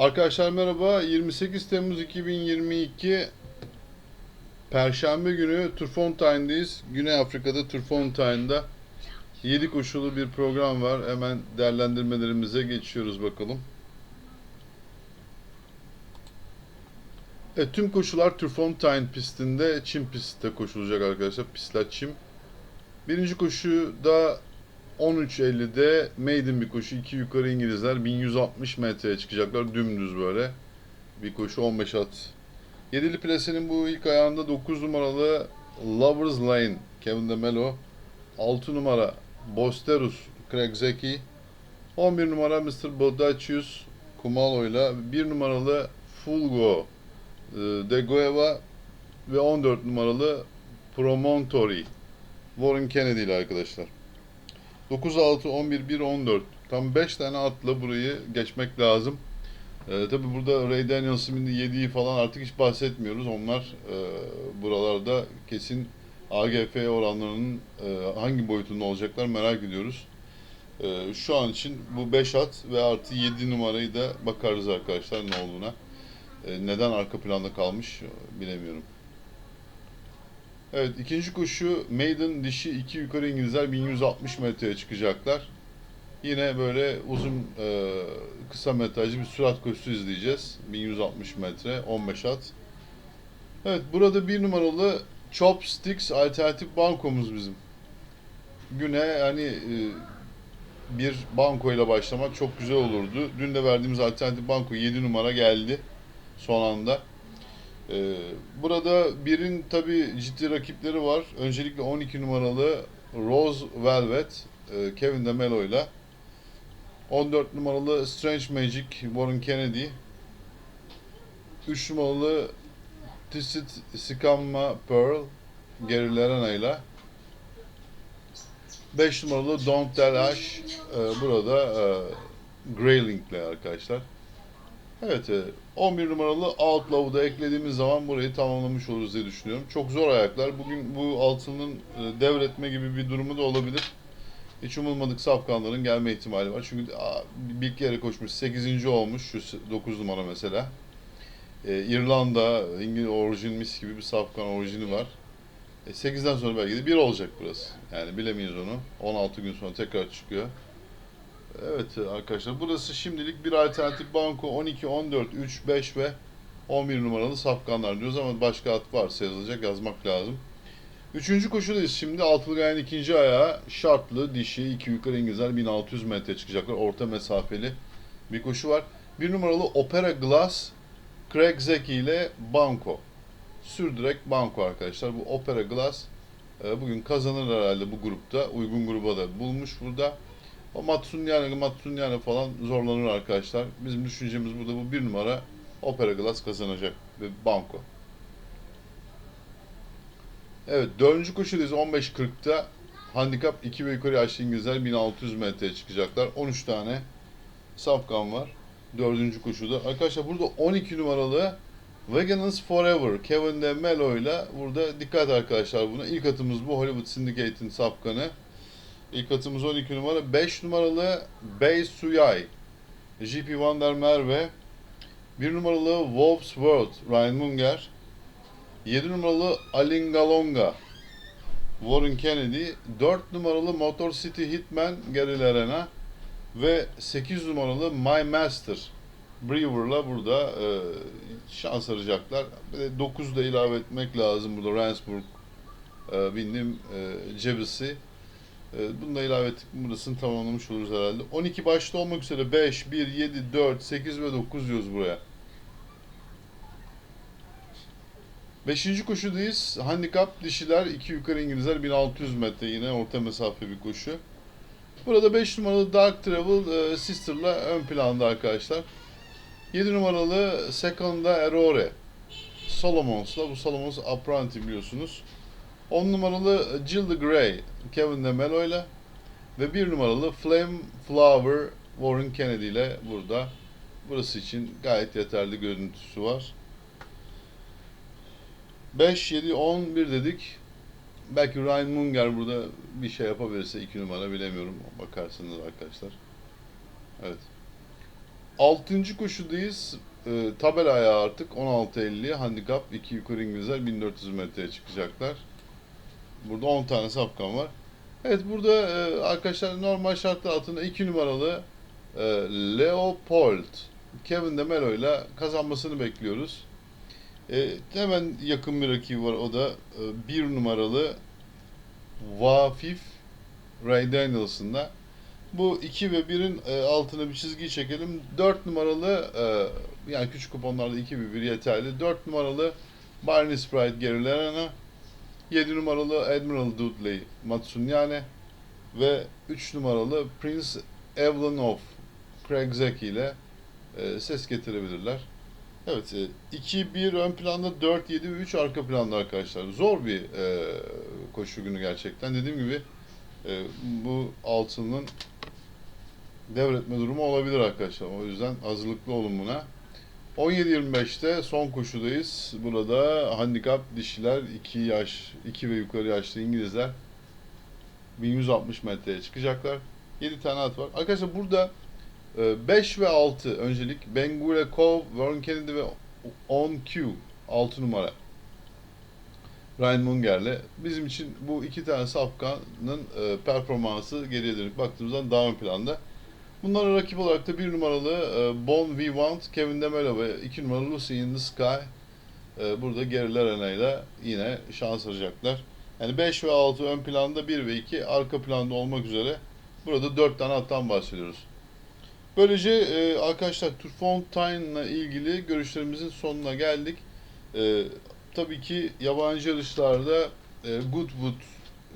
Arkadaşlar merhaba. 28 Temmuz 2022 Perşembe günü Turfontain'deyiz. Güney Afrika'da Turfontaine'da 7 koşulu bir program var. Hemen değerlendirmelerimize geçiyoruz bakalım. Evet, tüm koşular Turfontaine pistinde, çim pistte koşulacak arkadaşlar. Pistler çim. Birinci koşuda 13.50'de maiden bir koşu. iki yukarı İngilizler 1160 metreye çıkacaklar. Dümdüz böyle. Bir koşu 15 at. Yedili plasenin bu ilk ayağında 9 numaralı Lovers Lane Kevin de Melo. 6 numara Bosterus Craig Zeki. 11 numara Mr. Bodacius Kumalo ile 1 numaralı Fulgo e, De Gueva ve 14 numaralı Promontory Warren Kennedy ile arkadaşlar. 9 6 11 1 14 tam 5 tane atla burayı geçmek lazım. Ee, Tabi burada Ray Daniels'ın yediği falan artık hiç bahsetmiyoruz. Onlar e, buralarda kesin AGF oranlarının e, hangi boyutunda olacaklar merak ediyoruz. E, şu an için bu 5 at ve artı 7 numarayı da bakarız arkadaşlar ne olduğuna. E, neden arka planda kalmış e, bilemiyorum. Evet ikinci koşu Maiden dişi iki yukarı İngilizler 1160 metreye çıkacaklar. Yine böyle uzun e, kısa metrajlı bir sürat koşusu izleyeceğiz. 1160 metre 15 at. Evet burada bir numaralı Chopsticks alternatif bankomuz bizim. Güne yani e, bir banko ile başlamak çok güzel olurdu. Dün de verdiğimiz alternatif banko 7 numara geldi son anda. Ee, burada birin tabi ciddi rakipleri var. Öncelikle 12 numaralı Rose Velvet e, Kevin de Melo ile 14 numaralı Strange Magic Warren Kennedy 3 numaralı Tissit Sikamma Pearl Gary Lerena ile 5 numaralı Don't Tell Ash e, burada e, Grayling ile arkadaşlar. Evet, 11 numaralı Outlaw'u da eklediğimiz zaman burayı tamamlamış oluruz diye düşünüyorum. Çok zor ayaklar. Bugün bu altının e, devretme gibi bir durumu da olabilir. Hiç umulmadık safkanların gelme ihtimali var. Çünkü bir kere koşmuş. 8. olmuş şu 9 numara mesela. E, İrlanda, İngiliz orijin mis gibi bir safkan orijini var. E, 8'den sonra belki de 1 olacak burası. Yani bilemeyiz onu. 16 gün sonra tekrar çıkıyor. Evet arkadaşlar burası şimdilik bir alternatif banko 12, 14, 3, 5 ve 11 numaralı safkanlar diyoruz ama başka at varsa yazılacak yazmak lazım. Üçüncü koşudayız şimdi altılı gayenin ikinci ayağı şartlı dişi iki yukarı İngilizler 1600 metre çıkacaklar orta mesafeli bir koşu var. Bir numaralı Opera Glass Craig Zeki ile Banko. Sürdürek Banko arkadaşlar bu Opera Glass e, bugün kazanır herhalde bu grupta uygun gruba da bulmuş burada. O Matsunyane, Matsunyane falan zorlanır arkadaşlar. Bizim düşüncemiz burada bu bir numara Opera Glass kazanacak ve Banko. Evet dördüncü koşudayız 15.40'ta. Handikap 2 ve yukarı yaşlı İngilizler 1600 metreye çıkacaklar. 13 tane safkan var. Dördüncü koşuda. Arkadaşlar burada 12 numaralı Veganız Forever Kevin de Melo ile burada dikkat arkadaşlar buna. İlk atımız bu Hollywood Syndicate'in safkanı. İlk atımız 12 numara. 5 numaralı Bay Suyay. GP Van der Merve. 1 numaralı Wolf's World. Ryan Munger. 7 numaralı Alingalonga. Warren Kennedy. 4 numaralı Motor City Hitman Gary Lerena. Ve 8 numaralı My Master. Brewer'la burada e, şans arayacaklar. Bir de 9 da ilave etmek lazım burada. Ransburg, e, bindim e, Cebisi. Evet, bunu da ilave ettik. Burasını tamamlamış oluruz herhalde. 12 başta olmak üzere 5, 1, 7, 4, 8 ve 9 diyoruz buraya. Beşinci koşudayız. Handikap dişiler, 2 yukarı İngilizler 1600 metre yine orta mesafe bir koşu. Burada 5 numaralı Dark Travel e, Sister'la ön planda arkadaşlar. 7 numaralı Second'a Erore. Solomons'la. Bu Solomons Apprenti biliyorsunuz. 10 numaralı Jill the Grey Kevin de Melo ile ve 1 numaralı Flame Flower Warren Kennedy ile burada. Burası için gayet yeterli görüntüsü var. 5, 7, 11 dedik. Belki Ryan Munger burada bir şey yapabilirse 2 numara bilemiyorum. Bakarsınız arkadaşlar. Evet. 6. koşudayız. E, tabela ayağı artık 16.50 handikap 2 yukarı İngilizler 1400 metreye çıkacaklar. Burada 10 tane safkan var. Evet burada e, arkadaşlar normal şartlar altında 2 numaralı e, Leopold Kevin de Melo ile kazanmasını bekliyoruz. E, hemen yakın bir rakibi var o da 1 numaralı Vafif Ray Danielson'da. Bu 2 ve 1'in e, altına bir çizgi çekelim. 4 numaralı e, yani küçük kuponlarda 2 ve 1 yeterli. 4 numaralı Barney Sprite Gary Lerena. 7 numaralı Admiral Dudley Matsunyane ve 3 numaralı Prince Evelyn of Craig Zeki ile e, ses getirebilirler. Evet, e, 2-1 ön planda, 4-7-3 arka planda arkadaşlar. Zor bir e, koşu günü gerçekten. Dediğim gibi e, bu altının devretme durumu olabilir arkadaşlar. O yüzden hazırlıklı olun buna. 17-25'te son koşudayız. Burada handikap dişiler 2 yaş, 2 ve yukarı yaşlı İngilizler 1160 metreye çıkacaklar. 7 tane at var. Arkadaşlar burada 5 ve 6 öncelik Bengule Kov, Warren Kennedy ve 10Q 6 numara. Ryan Munger'le. Bizim için bu iki tane safkanın e, performansı geriye dönük baktığımızda daha ön planda. Bunlara rakip olarak da bir numaralı e, Bon We Want, Kevin Demelo ve iki numaralı Lucy in the Sky e, burada geriler ile yine şans arayacaklar. Yani 5 ve 6 ön planda 1 ve 2 arka planda olmak üzere burada 4 tane attan bahsediyoruz. Böylece e, arkadaşlar Turfontaine ile ilgili görüşlerimizin sonuna geldik. E, tabii ki yabancı yarışlarda Goodwood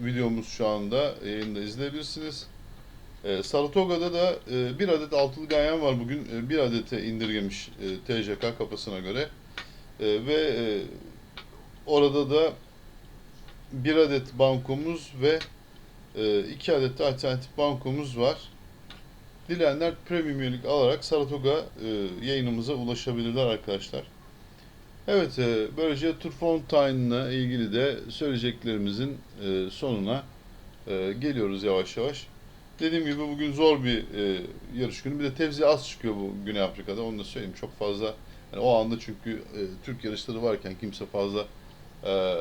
videomuz şu anda yayında izleyebilirsiniz. E, Saratoga'da da e, bir adet altılı ganyan var bugün. E, bir adete indirgemiş e, TJK kafasına göre. E, ve e, orada da bir adet bankomuz ve e, iki adet de alternatif bankomuz var. Dileyenler premium üyelik alarak Saratoga e, yayınımıza ulaşabilirler arkadaşlar. Evet, e, böylece Turfontaine ile ilgili de söyleyeceklerimizin e, sonuna e, geliyoruz yavaş yavaş. Dediğim gibi bugün zor bir e, yarış günü. Bir de tevzi az çıkıyor bu Güney Afrika'da. Onu da söyleyeyim. Çok fazla yani o anda çünkü e, Türk yarışları varken kimse fazla e,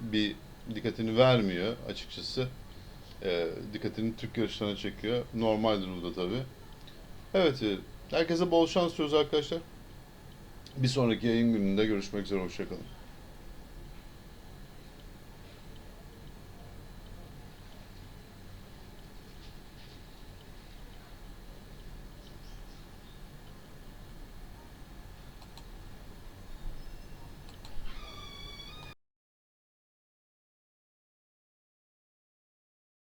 bir dikkatini vermiyor açıkçası. E, dikkatini Türk yarışlarına çekiyor. Normaldir bu da tabii. Evet, e, herkese bol şans diliyoruz arkadaşlar. Bir sonraki yayın gününde görüşmek üzere. Hoşçakalın.